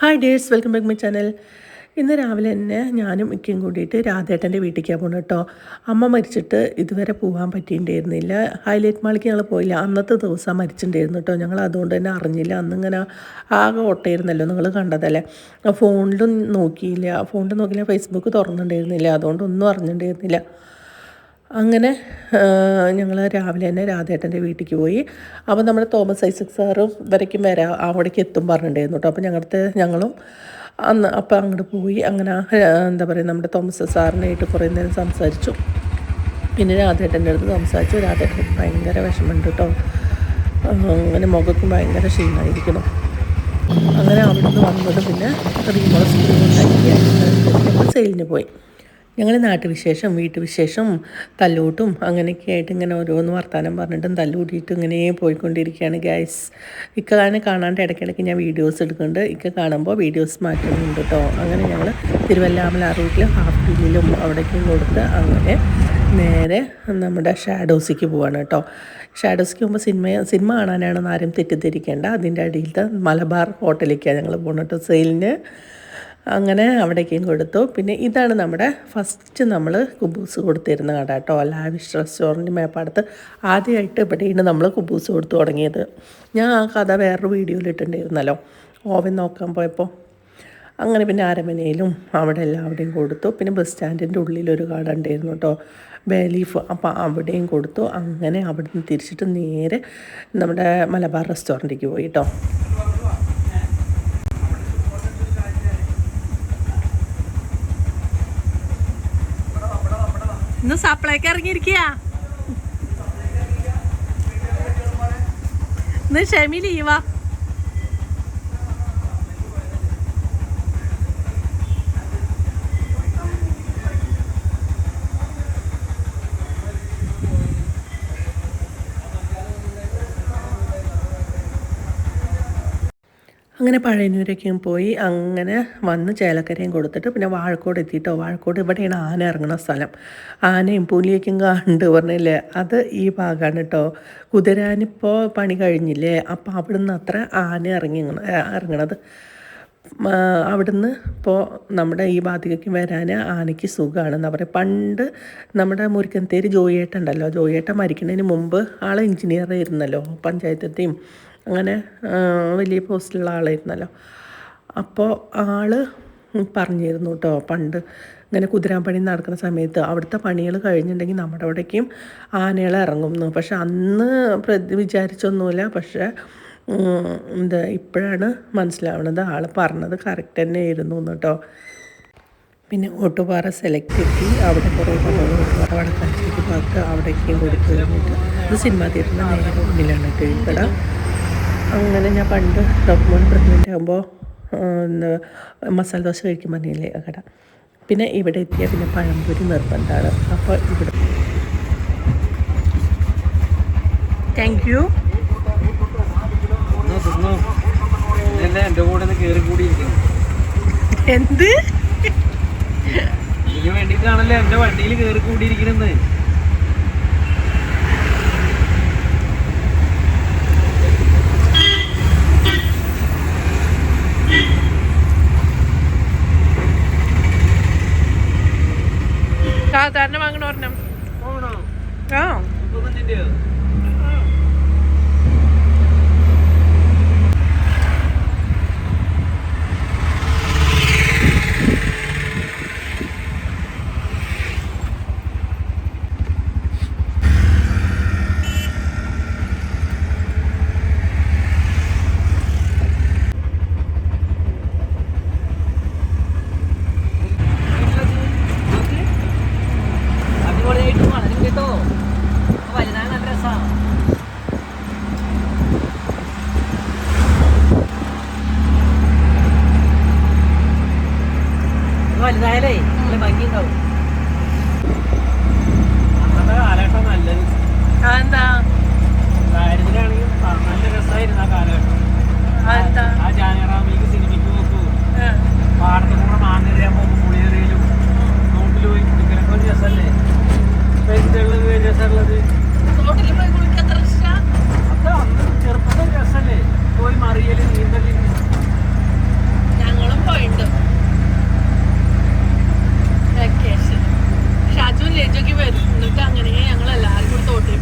Hi dears welcome back my channel ഇന്ന് രാവിലെ തന്നെ ഞാനും ഇക്കയും കൂടിയിട്ട് രാധേട്ടന്റെ വീട്ടിലേക്കാണ് പോകുന്നത് കേട്ടോ അമ്മ മരിച്ചിട്ട് ഇതുവരെ പോകാൻ പറ്റിയിട്ടുണ്ടായിരുന്നില്ല. ഹൈലൈറ്റ് മാളിക്ക് ഞങ്ങൾ പോയില്ല. അന്നത്തെ ദിവസം മരിച്ചിട്ടുണ്ടായിരുന്നു കേട്ടോ ഞങ്ങൾ അതുകൊണ്ട് തന്നെ അറിഞ്ഞില്ല. അന്നിങ്ങനെ ആകെ ഓട്ടയിരുന്നല്ലോ നിങ്ങൾ കണ്ടതല്ലേ? ഫോണിലും നോക്കിയില്ല. ഫോണിൽ നോക്കിയില്ല. ഫേസ്ബുക്ക് തുറന്നിട്ടുണ്ടായിരുന്നില്ല. അതുകൊണ്ട് ഒന്നും അറിഞ്ഞിട്ടുണ്ടായിരുന്നില്ല. അങ്ങനെ ഞങ്ങൾ രാവിലെ തന്നെ രാധേട്ടന്റെ വീട്ടിലേക്ക് പോയി. അപ്പോൾ നമ്മുടെ തോമസ് ഐസക് സാറും വരയ്ക്കും വരാം അവിടേക്ക് എത്തും പറഞ്ഞിട്ടുണ്ടായിരുന്നു കേട്ടോ. അപ്പോൾ ഞങ്ങളുടെ ഞങ്ങളും അന്ന് അപ്പോൾ അങ്ങോട്ട് പോയി. അങ്ങനെ എന്താ പറയുക നമ്മുടെ തോമസ് സാറിനായിട്ട് കുറേ നേരം സംസാരിച്ചു. പിന്നെ രാധേട്ടന്റെ അടുത്ത് സംസാരിച്ചു. രാധേട്ടൻ ഭയങ്കര വിഷമമുണ്ട് കേട്ടോ. അങ്ങനെ മുഖത്ത് ഭയങ്കര ക്ഷീണമായിരിക്കണം അങ്ങനെ അവിടുന്ന് വന്നത് പിന്നെ റീമോളെ സ്കൂളിൽ സെയിലിന് പോയി. ഞങ്ങൾ നാട്ടുവിശേഷം വീട്ടുവിശേഷം തല്ലൂട്ടും അങ്ങനെയൊക്കെ ആയിട്ട് ഇങ്ങനെ ഓരോന്ന് വർത്തമാനം പറഞ്ഞിട്ടും തല്ലൂട്ടിയിട്ടും ഇങ്ങനെ പോയിക്കൊണ്ടിരിക്കുകയാണ് ഗ്യാസ് ഇക്ക കാരണം കാണാണ്ട് ഇടയ്ക്കിടയ്ക്ക് ഞാൻ വീഡിയോസ് എടുക്കുന്നുണ്ട്. ഇക്ക കാണുമ്പോൾ വീഡിയോസ് മാറ്റുന്നുണ്ട് കേട്ടോ അങ്ങനെ ഞങ്ങൾ തിരുവല്ലാമല റൂട്ടിൽ ഹാഫ് ബില്ലിലും അവിടേക്കും കൊടുത്ത് അങ്ങനെ നേരെ നമ്മുടെ ഷാഡോസിക്ക് പോവാണ് കേട്ടോ ഷാഡോസിക്ക് പോകുമ്പോൾ സിനിമ സിനിമ കാണാനാണെന്ന് ആരും തെറ്റിദ്ധരിക്കേണ്ട. അതിന്റെ അടിയിലത്തെ മലബാർ ഹോട്ടലിലേക്കാണ് ഞങ്ങൾ പോകുന്നത് കേട്ടോ സെയിലിന് അങ്ങനെ അവിടേക്കും കൊടുത്തു. പിന്നെ ഇതാണ് നമ്മുടെ ഫസ്റ്റ് നമ്മൾ കുബൂസ് കൊടുത്തിരുന്ന കട കേട്ടോ. ലാവിഷ് റെസ്റ്റോറന്റ് മേപ്പാടത്ത് ആദ്യമായിട്ട് ഇവിടെയാണ് നമ്മൾ കുബൂസ് കൊടുത്തു തുടങ്ങിയത്. ഞാൻ ആ കഥ വേറൊരു വീഡിയോയിൽ ഇട്ടിട്ടുണ്ടായിരുന്നല്ലോ. ഓവൻ നോക്കാൻ പോയപ്പോൾ അങ്ങനെ പിന്നെ അരമനയിലും അവിടെ എല്ലാവിടെയും കൊടുത്തു. പിന്നെ ബസ് സ്റ്റാൻഡിന്റെ ഉള്ളിലൊരു കട ഉണ്ടായിരുന്നു കേട്ടോ. ബേലീഫ് അപ്പോൾ അവിടെയും കൊടുത്തു. അങ്ങനെ അവിടുന്ന് തിരിച്ചിട്ട് നേരെ നമ്മുടെ മലബാർ റെസ്റ്റോറന്റിലേക്ക് പോയി കേട്ടോ. ഇന്ന് സപ്ലൈക്ക് ഇറങ്ങിയിരിക്കുക ഇന്ന് ഷെമി ലീവാ അങ്ങനെ പഴയനൂരൊക്കെ പോയി അങ്ങനെ വന്ന് ചേലക്കരയും കൊടുത്തിട്ട് പിന്നെ വാഴക്കോട് എത്തിയിട്ടോ വാഴക്കോട് ഇവിടെയാണ് ആന ഇറങ്ങുന്ന സ്ഥലം. ആനയും പുലിയൊക്കെയും കണ്ട് പറഞ്ഞില്ലേ? അത് ഈ ഭാഗമാണ് കേട്ടോ കുതിരാനിപ്പോൾ പണി കഴിഞ്ഞില്ലേ? അപ്പോൾ അവിടുന്ന് അത്ര ആന ഇറങ്ങി ഇറങ്ങണത്. അവിടുന്ന് ഇപ്പോൾ നമ്മുടെ ഈ ഭാഗത്തേക്ക് വരാൻ ആനയ്ക്ക് സുഖമാണ് എന്താ പറയുക പണ്ട് നമ്മുടെ മുരുക്കന്തേര് ജോയേട്ടുണ്ടല്ലോ ജോയേട്ട മരിക്കുന്നതിന് മുമ്പ് ആൾ എഞ്ചിനീയർ ആയിരുന്നല്ലോ പഞ്ചായത്തെയും അങ്ങനെ വലിയ പോസ്റ്റിലുള്ള ആളായിരുന്നല്ലോ. അപ്പോൾ ആൾ പറഞ്ഞിരുന്നു കേട്ടോ പണ്ട് ഇങ്ങനെ കുതിരാൻ നടക്കുന്ന സമയത്ത് അവിടുത്തെ പണികൾ കഴിഞ്ഞിട്ടുണ്ടെങ്കിൽ നമ്മുടെ അവിടേക്കും ആനകൾ ഇറങ്ങുന്നു. പക്ഷെ അന്ന് പ്രതി വിചാരിച്ചൊന്നുമില്ല. പക്ഷേ എന്താ ഇപ്പോഴാണ് മനസ്സിലാവുന്നത് ആൾ പറഞ്ഞത് കറക്റ്റ് തന്നെ ആയിരുന്നു കേട്ടോ പിന്നെ ഓട്ടുപാറ സെലക്ട് ചെയ്തി അവിടെ കുറേ ഓട്ടുപാറ വടക്കാഞ്ചേരി ഭാഗത്ത് അവിടേക്കും കൊടുത്തു കഴിഞ്ഞിട്ട് അത് സിനിമ തിയേറ്ററിന്റെ നേരെ മുന്നിലാണ് കഴിക്കട അങ്ങനെ ഞാൻ പണ്ട് ഡോക്ടർ പ്രഗ്നന്റ് ആകുമ്പോൾ മസാല ദോശ കഴിക്കുമ്പോൾ പറഞ്ഞില്ലേ ആ കട. പിന്നെ ഇവിടെ എത്തിയ പിന്നെ പഴംപൊരി നിർബന്ധമാണ് അപ്പോൾ ഇവിടെ താങ്ക് യു. കൂടെ കൂടിയിരിക്കുന്നു എന്ത്? ഇതിനു വേണ്ടിട്ടാണല്ലോ എന്റെ വണ്ടിയിൽ കേറി കൂടിയിരിക്കുന്നത്. സാധാരണ വാങ്ങണ ഒരെണ്ണം? ആ. വലുതായാലേ നല്ല ഭംഗിയുണ്ടാവും. അന്നത്തെ കാലഘട്ടം നല്ലത്. എന്താ? കാര്യത്തിലാണെങ്കിൽ നല്ല രസമായിരുന്നു ആ കാലഘട്ടം. ആ ജാനറാമിക്ക് സിനിമയ്ക്ക് നോക്കൂ പാടത്ത് കൂടെ മാങ്ങറിയാൻ പോകുമ്പോൾ പുളിയേറിയലും നോട്ടിൽ പോയി കുടിക്കലൊക്കെ ഒരു രസമല്ലേ? എന്തുള്ളത് രസമുള്ളത് തോട്ടിൽ പോയി ഇഷ്ടാ? അത് അന്ന് ചെറുപ്പത്തിൽ രസമല്ലേ? പോയി മറിയൽ നീന്തൽ. ഞങ്ങൾ മോർച്ചറി വെക്കേഷൻ ഷാജു ലേജൊക്കെ വരും. എന്നിട്ട് അങ്ങനെ ഞങ്ങൾ എല്ലാവരും കൂടി തോട്ടി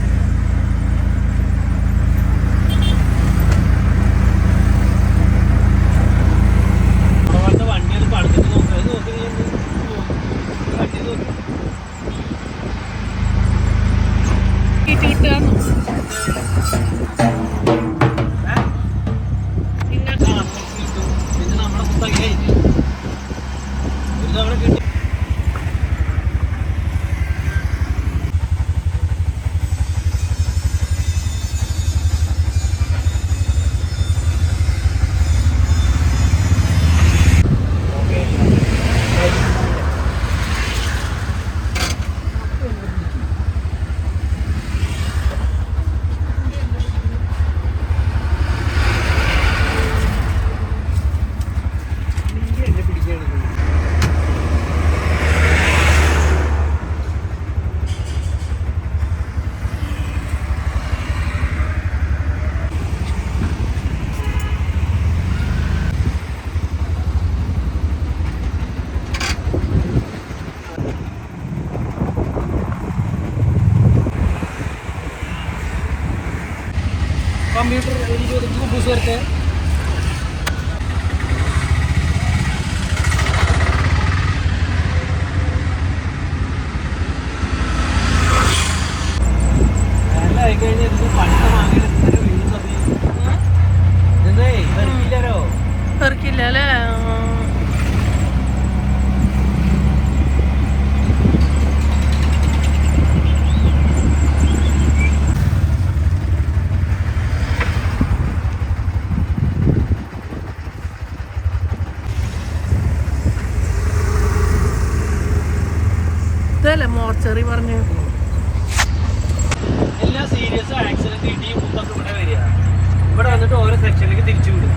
ഇവിടെ വന്നിട്ട് ഓരോ സെക്ഷനിലേക്ക് തിരിച്ചു വിടും.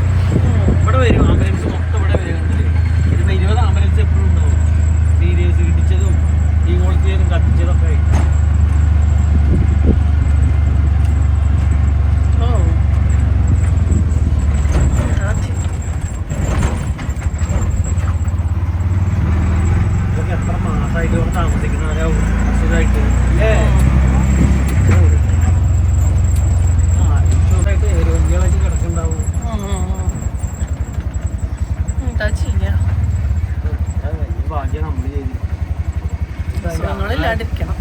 ഇവിടെ വരും ആംബുലൻസ് മൊത്തം ഇവിടെ വരുന്നുണ്ട് ഇരുപത് ആംബുലൻസ് എപ്പോഴും ഉണ്ടാവും. സീരിയസ് ഇടിച്ചതും ഈ കോളേജിലും കത്തിച്ചതൊക്കെ. ഓ ഇതൊക്കെ എത്ര മാസമായിട്ട് ഇവിടെ താമസിക്കുന്നവരാവും അസുഖമായിട്ട് അല്ലേ ആ അസുഖമായിട്ട് രോഗികളായിട്ട് കിടക്കുന്നുണ്ടാവും എന്താ ചെയ്യാ അത് വലിയ ഭാഗ്യം നമ്മൾ ചെയ്തു സുഖങ്ങളില്ലാണ്ടിരിക്കണം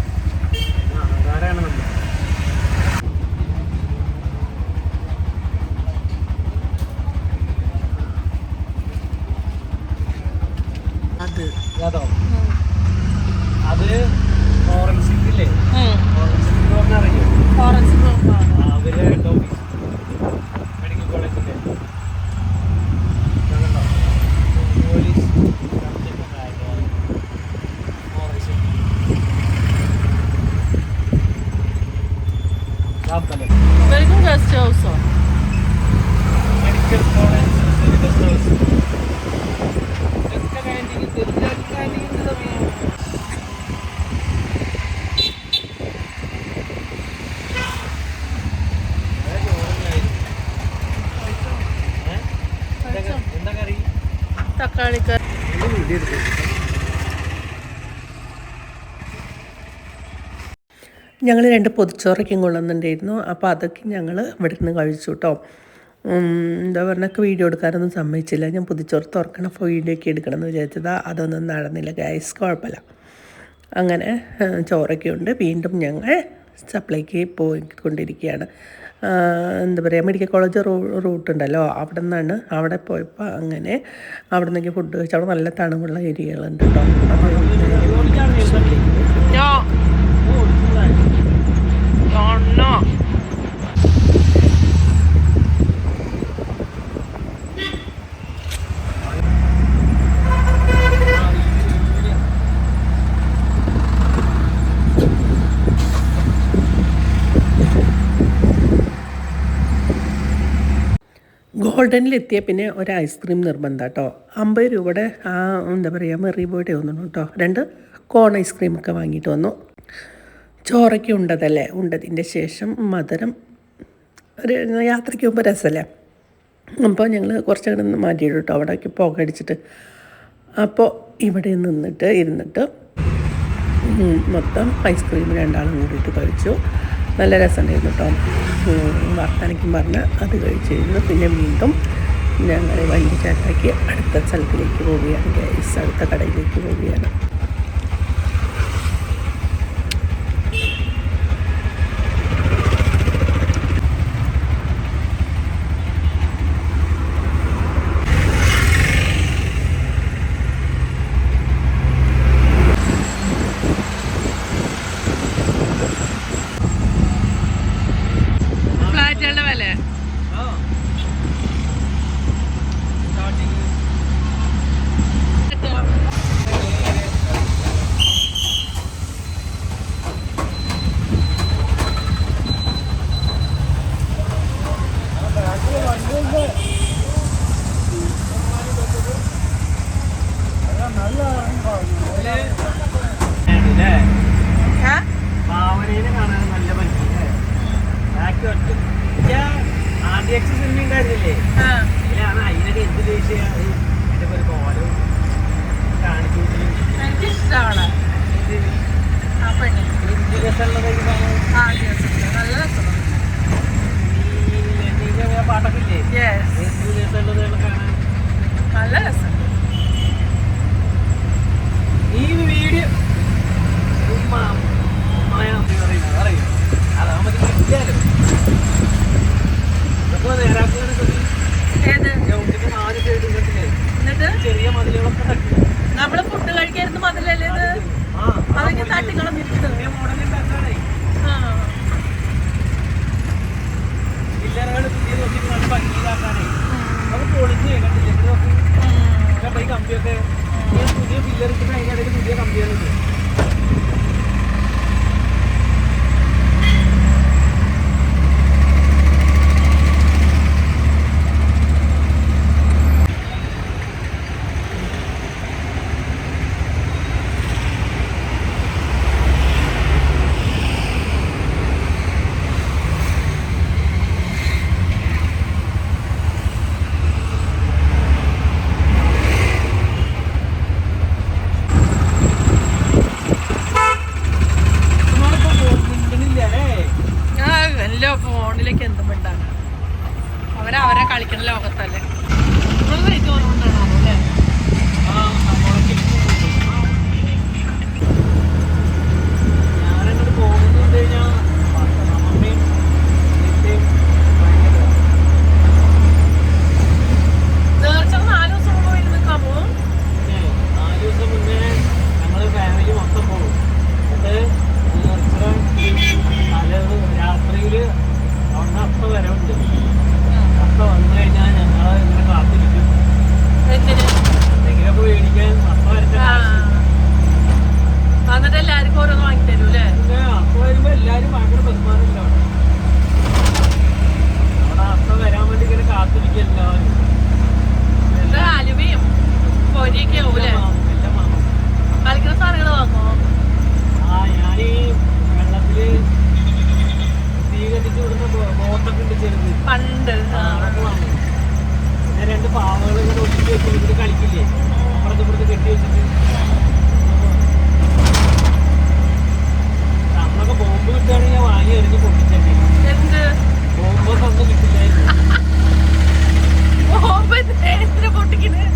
തക്കാളിക്കറി ഞങ്ങൾ രണ്ട് പൊതിച്ചോറൊക്കെ കൊള്ളുന്നുണ്ടായിരുന്നു അപ്പോൾ അതൊക്കെ ഞങ്ങൾ ഇവിടെ നിന്ന് കഴിച്ചു കേട്ടോ. എന്താ പറഞ്ഞൊക്കെ വീഡിയോ എടുക്കാനൊന്നും സമ്മതിച്ചില്ല ഞാൻ പൊതിച്ചോറ് അപ്പോൾ വീഡിയോ ഒക്കെ എടുക്കണം എന്ന് വിചാരിച്ചതാ അതൊന്നും നടന്നില്ല ഗ്യാസ് കുഴപ്പമില്ല അങ്ങനെ ചോറൊക്കെ ഉണ്ട് വീണ്ടും ഞങ്ങൾ സപ്ലൈക്ക് പോയിക്കൊണ്ടിരിക്കുകയാണ് എന്താ പറയുക മെഡിക്കൽ കോളേജ് റൂ റൂട്ടുണ്ടല്ലോ അവിടെ നിന്നാണ് അവിടെ പോയപ്പോൾ അങ്ങനെ അവിടെ നിന്നൊക്കെ ഫുഡ് കഴിച്ചു അവിടെ നല്ല തണുപ്പുള്ള ഏരിയകളുണ്ട് കേട്ടോ ഗോൾഡനിലെത്തിയ പിന്നെ ഒരു ഐസ്ക്രീം നിർബന്ധം കേട്ടോ. അമ്പത് രൂപയുടെ ആ എന്താ പറയുക മെറി ബോയുടെ ഒന്നും കേട്ടോ. രണ്ട് കോൺ ഐസ്ക്രീം ഒക്കെ വാങ്ങിയിട്ട് വന്നു. ചോറയ്ക്ക് ഉണ്ടതല്ലേ? ഉണ്ടതിന്റെ ശേഷം മധുരം. ഒരു യാത്രയ്ക്ക് മുമ്പ് രസമല്ലേ? അപ്പോൾ ഞങ്ങൾ കുറച്ച് നിന്ന് മാറ്റിയിട്ട് കേട്ടോ. അവിടേക്ക് പുകയടിച്ചിട്ട്. അപ്പോൾ ഇവിടെ നിന്നിട്ട് ഇരുന്നിട്ട് മൊത്തം ഐസ്ക്രീം രണ്ടാളും കൂടിയിട്ട് കഴിച്ചു. നല്ല രസമുണ്ടായിരുന്നു കേട്ടോ. ഉം, വർത്താനയ്ക്കും പറഞ്ഞ് അത് കഴിച്ചിരുന്നു പിന്നെ വീണ്ടും ഞങ്ങൾ വണ്ടി ചേട്ടാക്കി അടുത്ത സ്ഥലത്തിലേക്ക് പോവുകയാണ് ഗൈസ് അടുത്ത കടയിലേക്ക് പോവുകയാണ് ഫ്ലാറ്റുകളുടെ വില ഭാവനയിൽ കാണാൻ നല്ല ഭംഗിയല്ലേ ബാക്കി ഒറ്റ ആദ്യ സിനിമ ഉണ്ടായിരുന്നില്ലേ അതിനൊക്കെ എന്ത് ദേഷ്യ അതിന്റെ ഒരു കോലവും കാണിച്ചു എനിക്കിഷ്ടമാണ് പാട്ടൊക്കെ ഇല്ലേ? നല്ല രസം ഈ വീഡിയോ അതാകുമ്പോ ഇല്ലാലോ പണ്ട് രണ്ട് പാവകൾ ഇങ്ങനെ ഒട്ടിച്ച് വെച്ചിട്ട് കളിക്കില്ലേ? അപ്പുറത്ത് ഇപ്പുറത്ത് കെട്ടി വെച്ചിട്ട്. നമ്മളൊക്കെ ബോംബ് കിട്ടുകയാണെങ്കിൽ ഞാൻ വാങ്ങി എറിഞ്ഞ് പൊട്ടിച്ചേണ്ടി എന്ത്? ബോംബൊക്കെ ഒന്നും കിട്ടില്ലായിരുന്നു. ബോംബ് പൊട്ടിക്കുന്നത്.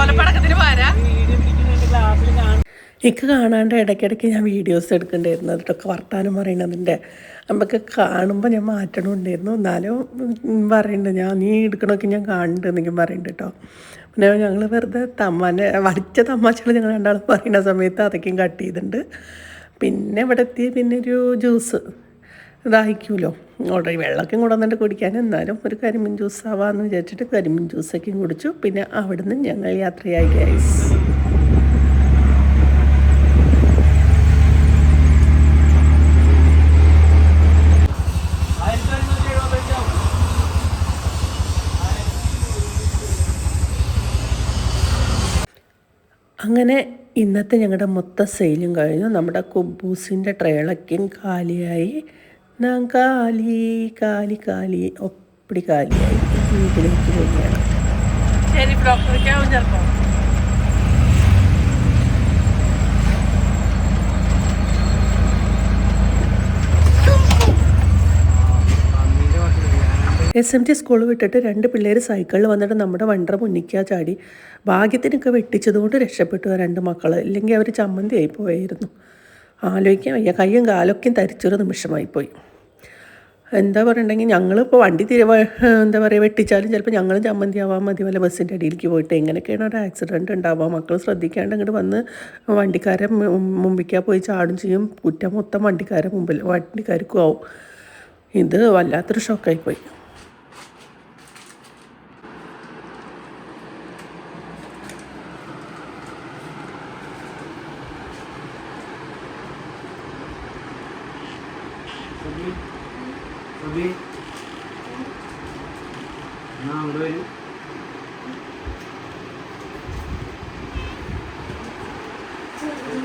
ഓലപ്പടക്കത്തിന് പോരാ? വീഡിയോ പിടിക്കുന്ന ക്ലാസ്സിൽ കാണും എനിക്ക് കാണാണ്ട് ഇടയ്ക്കിടയ്ക്ക് ഞാൻ വീഡിയോസ് എടുക്കണ്ടായിരുന്നു. അതിട്ടൊക്കെ വർത്താനം പറയണതിന്റെ. നമുക്ക് കാണുമ്പോൾ ഞാൻ മാറ്റണമുണ്ടായിരുന്നു എന്നാലും പറയുന്നുണ്ട് ഞാൻ നീ എടുക്കണമൊക്കെ ഞാൻ കാണുന്നുണ്ട് എന്നെങ്കിലും പറയുന്നുണ്ട് കേട്ടോ പിന്നെ ഞങ്ങൾ വെറുതെ തമ്മാനെ വടിച്ച തമാശകൾ ഞങ്ങൾ രണ്ടാളും പറയുന്ന സമയത്ത് അതൊക്കെയും കട്ട് ചെയ്തിട്ടുണ്ട് പിന്നെ ഇവിടെ എത്തി പിന്നെ ഒരു ജ്യൂസ് ദാഹിക്കുമല്ലോ ഓൾറെഡി വെള്ളമൊക്കെ കൊണ്ടുവന്നിട്ട് കുടിക്കാൻ. എന്നാലും ഒരു കരിമീൻ ജ്യൂസ് ആവാമെന്ന് വിചാരിച്ചിട്ട് കരിമീൻ ജ്യൂസൊക്കെയും കുടിച്ചു. പിന്നെ അവിടുന്ന് ഞങ്ങൾ യാത്രയായി ഗൈസ് അങ്ങനെ ഇന്നത്തെ ഞങ്ങളുടെ മൊത്ത സെയിലും കഴിഞ്ഞു. നമ്മുടെ കുബൂസിന്റെ ട്രേളൊക്കെയും കാലിയായി. നാം കാലി കാലി കാലി ഒപ്പിടി കാലിയായി. വീട്ടിലേക്ക് പോവുകയാണ്. ശരി ഡോക്ടർ ചിലപ്പോൾ എസ് എം ടി സ്കൂൾ വിട്ടിട്ട് രണ്ട് പിള്ളേർ സൈക്കിളിൽ വന്നിട്ട് നമ്മുടെ വണ്ടറ മുന്നിക്കാ ചാടി. ഭാഗ്യത്തിനൊക്കെ വെട്ടിച്ചതുകൊണ്ട് രക്ഷപ്പെട്ടു ആ രണ്ട് മക്കൾ ഇല്ലെങ്കിൽ അവർ ചമ്മന്തി പോയായിരുന്നു. ആലോചിക്കാൻ വയ്യ. കയ്യും കാലൊക്കെയും തരിച്ചൊരു നിമിഷമായിപ്പോയി എന്താ പറയണ്ടെങ്കിൽ ഞങ്ങളിപ്പോൾ വണ്ടി തിരുവ എന്താ പറയുക വെട്ടിച്ചാലും ചിലപ്പോൾ ഞങ്ങളും ചമ്മന്തി ആവാൻ മതി. വല്ല ബസ്സിന്റെ അടിയിലേക്ക് പോയിട്ട് എങ്ങനെയൊക്കെയാണ് ഒരു ആക്സിഡന്റ് ഉണ്ടാവുക? മക്കൾ ശ്രദ്ധിക്കാണ്ട് അങ്ങോട്ട് വന്ന് വണ്ടിക്കാരെ മുമ്പിക്കാ പോയി ചാടും ചെയ്യും. കുറ്റം മൊത്തം വണ്ടിക്കാരെ മുമ്പിൽ വണ്ടിക്കാർക്കും ആവും. ഇത് വല്ലാത്തൊരു ഷോക്കായിപ്പോയി സുബി സുബി എന്നാ അവിടെ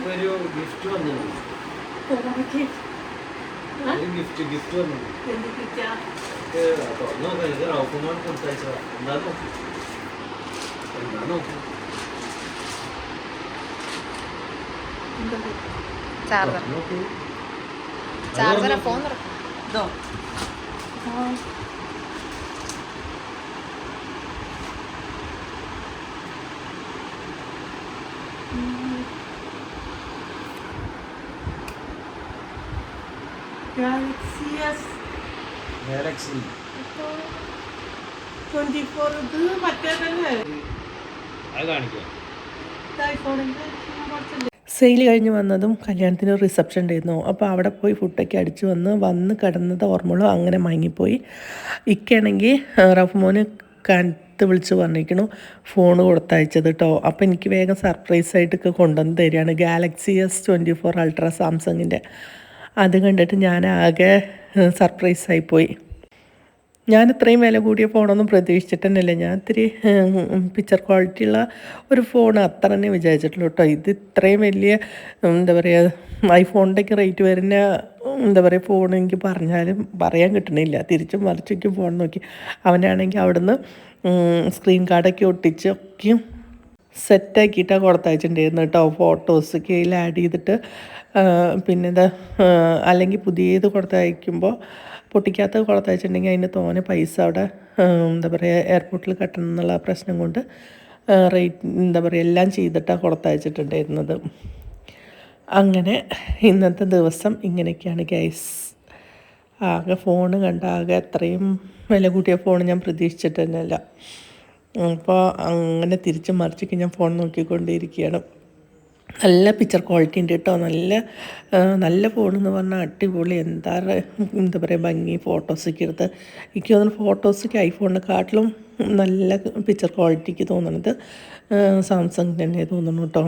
വരൂ ഒരു ഗിഫ്റ്റ് വന്നിരുന്നു ഒരു ഗിഫ്റ്റ് ഗിഫ്റ്റ് വന്നു തുറന്നു നോക്കാം ഇത് റൗക്കുമാർ കൊടുത്തയച്ചതാ എന്താ നോക്കി എന്താ നോക്കി ചാർജർ തുറന്ന് നോക്കൂ ചാർജർ ഫോൺ തുറക്കും ഇതോ Galaxy S Galaxy twenty four ഇത് മറ്റേതല്ലേ അത് കാണിക്കാം. സെയിൽ കഴിഞ്ഞ് വന്നതും കല്യാണത്തിന് ഒരു റിസപ്ഷൻ ഉണ്ടായിരുന്നു. അപ്പോൾ അവിടെ പോയി ഫുഡൊക്കെ അടിച്ചു വന്ന് വന്ന് കിടന്നത് ഓർമ്മയുള്ളൂ. അങ്ങനെ മയങ്ങിപ്പോയി. ഇക്കാണെങ്കിൽ റഫ്മോന് കത്ത് വിളിച്ച് പറഞ്ഞിരിക്കണു ഫോൺ കൊടുത്തയച്ചത് കേട്ടോ അപ്പോൾ എനിക്ക് വേഗം സർപ്രൈസ് ആയിട്ടൊക്കെ കൊണ്ടുവന്ന് തരികയാണ്. Galaxy S twenty four ultra സാംസങ്ങിന്റെ അത് കണ്ടിട്ട് ഞാൻ ആകെ സർപ്രൈസ് ആയിപ്പോയി. ഞാൻ ഇത്രയും വില കൂടിയ ഫോണൊന്നും പ്രതീക്ഷിച്ചിട്ട് തന്നെയല്ല ഞാൻ ഇത്തിരി പിക്ചർ ക്വാളിറ്റി ഉള്ള ഒരു ഫോൺ അത്ര തന്നെ വിചാരിച്ചിട്ടുള്ളൂ കേട്ടോ ഇത് ഇത്രയും വലിയ എന്താ പറയുക ഐഫോണിന്റെയൊക്കെ റേറ്റ് വരുന്ന എന്താ പറയുക ഫോൺ എനിക്ക് പറഞ്ഞാലും പറയാൻ കിട്ടണില്ല. തിരിച്ചും മറിച്ചൊക്കെ ഫോൺ നോക്കി. അവനാണെങ്കിൽ അവിടുന്ന് സ്ക്രീൻ കാർഡൊക്കെ ഒട്ടിച്ച് ഒക്കെയും സെറ്റാക്കിയിട്ടാണ് കൊടുത്തയച്ചിട്ടുണ്ടായിരുന്നു കേട്ടോ. ഫോട്ടോസ് കയ്യിൽ ആഡ് ചെയ്തിട്ട് പിന്നെ എന്താ അല്ലെങ്കിൽ പുതിയത് കൊടുത്തയക്കുമ്പോൾ പൊട്ടിക്കാത്ത കൊടുത്തയച്ചിട്ടുണ്ടെങ്കിൽ അതിന് തോനെ പൈസ അവിടെ എന്താ പറയുക എയർപോർട്ടിൽ കെട്ടണം എന്നുള്ള പ്രശ്നം കൊണ്ട് റേറ്റ് എന്താ പറയുക എല്ലാം ചെയ്തിട്ടാണ് കൊടുത്തയച്ചിട്ടുണ്ടായിരുന്നത്. അങ്ങനെ ഇന്നത്തെ ദിവസം ഇങ്ങനെയൊക്കെയാണ് ഗൈസ് ആകെ ഫോണ് കണ്ട ആകെ അത്രയും വില കൂട്ടിയ ഫോൺ ഞാൻ പ്രതീക്ഷിച്ചിട്ട് തന്നെയല്ല അപ്പോൾ അങ്ങനെ തിരിച്ച് മറിച്ചൊക്കെ ഞാൻ ഫോൺ നോക്കിക്കൊണ്ടിരിക്കുകയാണ് നല്ല പിക്ചർ ക്വാളിറ്റി ഉണ്ട് കേട്ടോ നല്ല നല്ല ഫോണെന്ന് പറഞ്ഞാൽ അടിപൊളി. എന്താ എന്താ പറയുക ഭംഗി. ഫോട്ടോസൊക്കെ എടുത്ത്. എനിക്ക് തോന്നുന്നു ഫോട്ടോസൊക്കെ ഐഫോണിനെക്കാട്ടിലും നല്ല പിക്ചർ ക്വാളിറ്റിക്ക് തോന്നുന്നത് സാംസങ് തന്നെ തോന്നുന്നു കേട്ടോ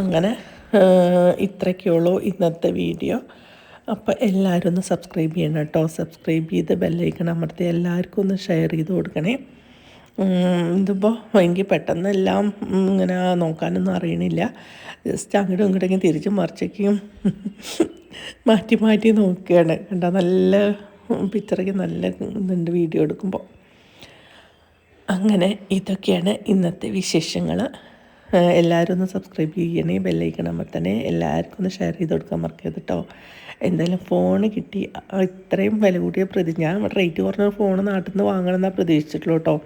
അങ്ങനെ ഇത്രയ്ക്കുള്ളൂ ഇന്നത്തെ വീഡിയോ. അപ്പോൾ എല്ലാവരും ഒന്ന് സബ്സ്ക്രൈബ് ചെയ്യണം കേട്ടോ സബ്സ്ക്രൈബ് ചെയ്ത് ബെല്ലൈക്കൺ അമർത്തി എല്ലാവർക്കും ഒന്ന് ഷെയർ ചെയ്ത് കൊടുക്കണേ. ഇതിപ്പോൾ എനിക്ക് പെട്ടെന്ന് എല്ലാം ഇങ്ങനെ നോക്കാനൊന്നും അറിയണില്ല. ജസ്റ്റ് അങ്ങോട്ടും ഇങ്ങോട്ടും തിരിച്ചും മറിച്ചൊക്കെയും മാറ്റി മാറ്റി നോക്കുകയാണ് കണ്ടോ നല്ല പിക്ചറൊക്കെ നല്ല ഇതുണ്ട് വീഡിയോ എടുക്കുമ്പോൾ അങ്ങനെ ഇതൊക്കെയാണ് ഇന്നത്തെ വിശേഷങ്ങൾ. എല്ലാവരും ഒന്ന് സബ്സ്ക്രൈബ് ചെയ്യണേ ബെല്ലൈക്കൺ അമർത്തണേ. എല്ലാവർക്കും ഒന്ന് ഷെയർ ചെയ്ത് കൊടുക്കാൻ മറക്കരുത് കേട്ടോ എന്തായാലും ഫോൺ കിട്ടി. ഇത്രയും വില കൂടിയ പ്രതി ഞാൻ റേറ്റ് കുറഞ്ഞ ഫോൺ നാട്ടിൽ നിന്ന് വാങ്ങണമെന്നാണ് പ്രതീക്ഷിച്ചിട്ടുള്ളൂ കേട്ടോ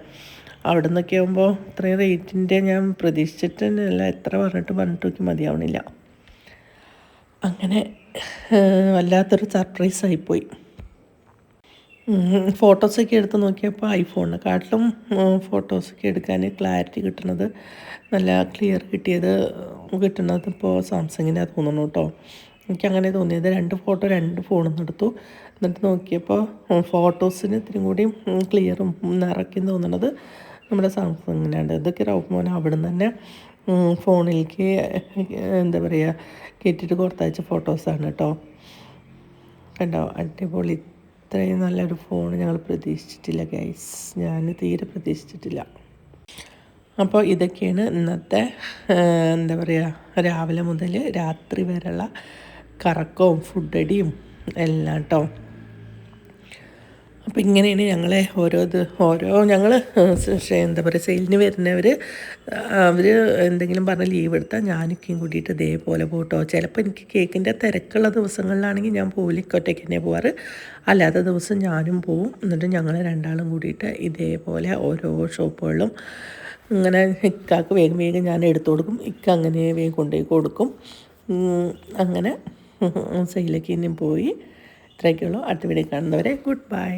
അവിടെ നിന്നൊക്കെ ആകുമ്പോൾ ഇത്രയും റേറ്റിന്റെ ഞാൻ പ്രതീക്ഷിച്ചിട്ട് തന്നെയല്ല എത്ര പറഞ്ഞിട്ട് പറഞ്ഞിട്ട് നോക്കി മതിയാവണില്ല. അങ്ങനെ വല്ലാത്തൊരു സർപ്രൈസ് ആയിപ്പോയി ഫോട്ടോസൊക്കെ എടുത്ത് നോക്കിയപ്പോൾ ഐഫോണിനെക്കാട്ടിലും ഫോട്ടോസൊക്കെ എടുക്കാൻ ക്ലാരിറ്റി കിട്ടുന്നത് നല്ല ക്ലിയർ കിട്ടിയത് കിട്ടുന്നത് ഇപ്പോൾ സാംസങ്ങിനാ തോന്നുന്നു കേട്ടോ എനിക്ക് അങ്ങനെ തോന്നിയത് രണ്ട് ഫോട്ടോ രണ്ട് ഫോണിൽ നിന്ന് എടുത്തു. എന്നിട്ട് നോക്കിയപ്പോൾ ഫോട്ടോസിന് ഇത്തിരി കൂടി ക്ലിയറും നിറയ്ക്കും തോന്നുന്നത് നമ്മുടെ സാംസങ്ങിനാണ്. ഇതൊക്കെ റൗമോൻ അവിടെ നിന്ന് തന്നെ ഫോണിലേക്ക് എന്താ പറയുക കയറ്റിയിട്ട് കൊടുത്തയച്ച ഫോട്ടോസാണ് കേട്ടോ കണ്ടോ? അടിപൊളി. ഇത്രയും നല്ലൊരു ഫോൺ ഞങ്ങൾ പ്രതീക്ഷിച്ചിട്ടില്ല ഗൈസ് ഞാൻ തീരെ പ്രതീക്ഷിച്ചിട്ടില്ല. അപ്പോൾ ഇതൊക്കെയാണ് ഇന്നത്തെ എന്താ പറയുക രാവിലെ മുതൽ രാത്രി വരെയുള്ള കറക്കവും ഫുഡടിയും എല്ലാം കേട്ടോ അപ്പോൾ ഇങ്ങനെയാണ് ഞങ്ങളെ ഓരോ ഇത് ഓരോ ഞങ്ങൾ എന്താ പറയുക സെയിലിന് വരുന്നവർ അവർ എന്തെങ്കിലും പറഞ്ഞ് ലീവ് എടുത്താൽ ഞാനൊക്കെയും കൂടിയിട്ട് ഇതേപോലെ പോട്ടോ. ചിലപ്പോൾ എനിക്ക് കേക്കിന്റെ തിരക്കുള്ള ദിവസങ്ങളിലാണെങ്കിൽ ഞാൻ പോലിക്ക് ഒറ്റയ്ക്ക് തന്നെ പോവാറ്. അല്ലാത്ത ദിവസം ഞാനും പോവും. എന്നിട്ട് ഞങ്ങൾ രണ്ടാളും കൂടിയിട്ട് ഇതേപോലെ ഓരോ ഷോപ്പുകളിലും ഇങ്ങനെ ഇക്കാക്ക് വേഗം വേഗം ഞാൻ എടുത്തു കൊടുക്കും. ഇക്ക അങ്ങനെ വേഗം കൊണ്ടുപോയി കൊടുക്കും. അങ്ങനെ സെയിലേക്ക് ഇനിയും പോയി. ഇത്രയൊക്കെയുള്ളൂ. അടുത്ത വീഡിയോ കാണുന്നവരെ ഗുഡ് ബൈ.